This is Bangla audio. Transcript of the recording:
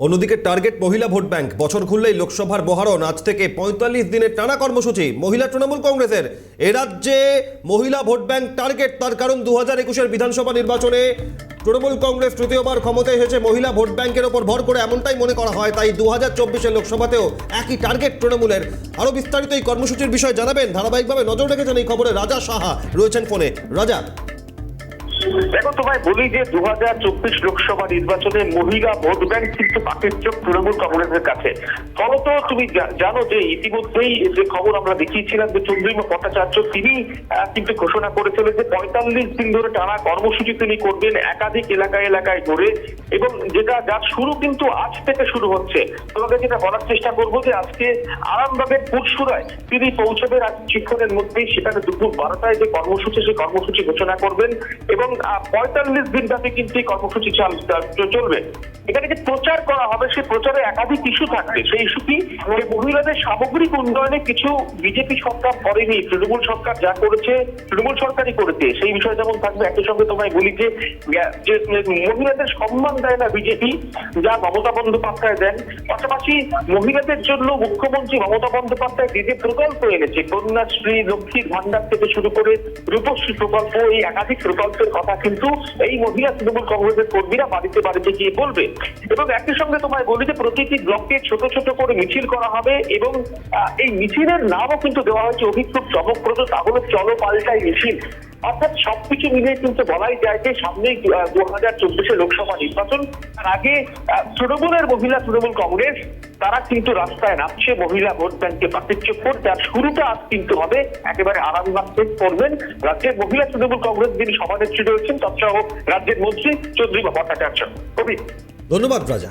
অন্যদিকে টার্গেট মহিলা ভোট ব্যাংক বছর ঘুরলেই লোকসভার বহারণ। আজ থেকে পঁয়তাল্লিশ দিনের টানা কর্মসূচি। মহিলা তৃণমূল কংগ্রেসের। এ রাজ্যে মহিলা ভোট ব্যাংক টার্গেট, তার কারণ দু হাজার একুশের বিধানসভা নির্বাচনে তৃণমূল কংগ্রেস তৃতীয়বার ক্ষমতায় এসেছে। মহিলা ভোট ব্যাংকের ওপর ভর করে এমনটাই মনে করা হয়, তাই দু হাজার চব্বিশের লোকসভাতেও একই টার্গেট তৃণমূলের। আরও বিস্তারিত এই কর্মসূচির বিষয়ে জানাবেন। ধারাবাহিকভাবে নজর রেখেছেন এই খবরে রাজা সাহা। রয়েছেন ফোনে। রাজা। দেখো তোমায় বলি যে দু হাজার চব্বিশ লোকসভা নির্বাচনে মহিলা ভোট ব্যাংক কিন্তু পাকের চোখ তৃণমূল কংগ্রেসের কাছে। ফলত তুমি জানো যে ইতিমধ্যেই যে খবর আমরা দেখিয়েছিলাম যে চন্দ্রিমা ভট্টাচার্য, তিনি কিন্তু ঘোষণা করেছিলেন যে পঁয়তাল্লিশ দিন ধরে টানা কর্মসূচি তিনি করবেন একাধিক এলাকায় এলাকায় ঘুরে এবং যেটা যার শুরু কিন্তু আজ থেকে শুরু হচ্ছে। তোমাকে যেটা বলার চেষ্টা করব যে আজকে আরামবাগের পুরসুরায় তিনি পৌঁছবেন আজ কিছুক্ষণের মধ্যেই, সেখানে দুপুর বারোটায় যে কর্মসূচি, সেই কর্মসূচি ঘোষণা করবেন এবং পঁয়তাল্লিশ দিন ব্যাপী কিন্তু এই কর্মসূচি চাল- চাল- চলবে। এখানে যে প্রচার করা হবে, সেই প্রচারে একাধিক ইস্যু থাকবে। সেই মহিলাদের সামগ্রিক উন্নয়নে কিছু বিজেপি সরকার করেনি। তৃণমূল সরকার যা করেছে, তৃণমূল সরকারই করেছে। সেই যেমন থাকবে, একই সঙ্গে তোমায় বলি যে মহিলাদের সম্মান দেয় না বিজেপি, যা মমতা বন্দ্যোপাধ্যায় দেন। পাশাপাশি মহিলাদের জন্য মুখ্যমন্ত্রী মমতা বন্দ্যোপাধ্যায় যে যে প্রকল্প এনেছে, কন্যাশ্রী লক্ষ্মীর ভান্ডার থেকে শুরু করে রূপশ্রী প্রকল্প, এই একাধিক প্রকল্পের কথা কিন্তু এই মহিলা তৃণমূল কংগ্রেসের কর্মীরা বাড়িতে বাড়িতে গিয়ে বলবে। এবং একই সঙ্গে তোমায় বলি যে প্রতিটি ব্লকে ছোট ছোট করে মিছিল করা হবে এবং এই মিছিলের নামও কিন্তু দেওয়া হয়েছে অভিক্ষুব চমকপ্রদ তা হলো চলো পাল্টাই মিছিল। অর্থাৎ সবকিছু মিলে কিন্তু বলাই যায় যে সামনেই দু হাজার চব্বিশে লোকসভা নির্বাচন। তার আগে তৃণমূলের মহিলা তৃণমূল কংগ্রেস তারা কিন্তু রাস্তায় নামছে, মহিলা ভোট ব্যাংকে প্রাতিচ্য করতে আর শুরুটা আজ কিন্তু হবে, একেবারে আরামবাগ শেষ করবেন। রাজ্যের মহিলা তৃণমূল কংগ্রেস যিনি সভানেত্রী রয়েছেন তৎসহ রাজ্যের মন্ত্রী চৌধুরী ভট্টাচার্য। কবি। ধন্যবাদ রাজা।